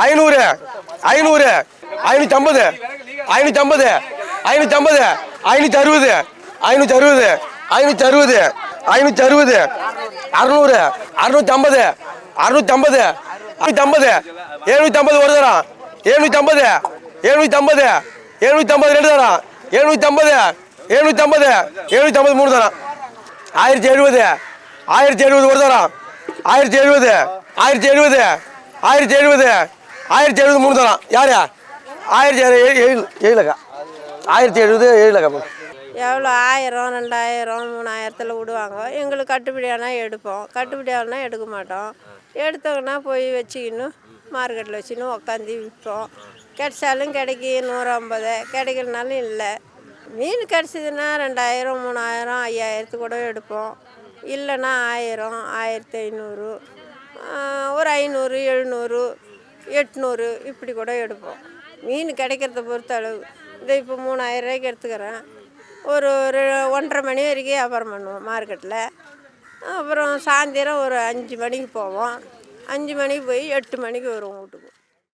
ஐநூறு ஐநூறு ஐநூற்றி ஐம்பது ஐநூற்றி ஐம்பது ஐநூற்றி ஐம்பது ஐநூற்றி அறுபது ஐநூற்றி அறுபது ஐநூற்றி அறுபது ஐநூற்றி அறுபது அறுநூறு அறுநூற்றி ஐம்பது அறுநூற்றி ஐம்பது அறுநூற்றி ஐம்பது எழுநூற்றி ஐம்பது ஒரு தரம் எழுநூற்றி ஐம்பது எழுநூற்றி ஐம்பது எழுநூற்றி ஐம்பது ரெண்டு தரம் எழுநூற்றி ஐம்பது எழுநூற்றி ஐம்பது எழுநூற்றி ஐம்பது மூணு தரம் ஆயிரத்தி எழுபது ஆயிரத்தி எழுபது ஒரு தரம் ஆயிரத்தி எழுபது ஆயிரத்தி எழுபது ஆயிரத்தி எழுபது ஆயிரத்தி எழுபது மூணு தரம் யாரு? ஆயிரத்தி ஏழு ஏழு ஆயிரத்தி எழுபது ஏழுக்கா எவ்வளோ? ஆயிரம் ரெண்டாயிரம் மூணாயிரத்தில் விடுவாங்க. எங்களுக்கு கட்டுப்படியானா எடுப்போம். கட்டுப்படியாகனா எடுக்க மாட்டோம். எடுத்தோங்கன்னா போய் வச்சுக்கின்னு மார்க்கெட்டில் வச்சுன்னு உக்காந்து விற்போம். கிடைச்சாலும் கிடைக்கி நூறு ஐம்பது. கிடைக்கலனாலும் இல்லை. மீன் கிடச்சிதுன்னா ரெண்டாயிரம் மூணாயிரம் ஐயாயிரத்து கூட எடுப்போம். இல்லைன்னா ஆயிரம் ஆயிரத்தி ஐநூறு ஒரு ஐநூறு எழுநூறு எட்நூறு இப்படி கூட எடுப்போம். மீன் கிடைக்கிறத பொறுத்த அளவு இதை இப்போ மூணாயிரரூவாய்க்கு எடுத்துக்கிறேன். ஒரு ஒரு ஒன்றரை மணி வரைக்கும் வியாபாரம் பண்ணுவோம் மார்க்கெட்டில். அப்புறம் சாயந்தரம் ஒரு அஞ்சு மணிக்கு போவோம். அஞ்சு மணிக்கு போய் எட்டு மணிக்கு வருவோம் வீட்டுக்கு.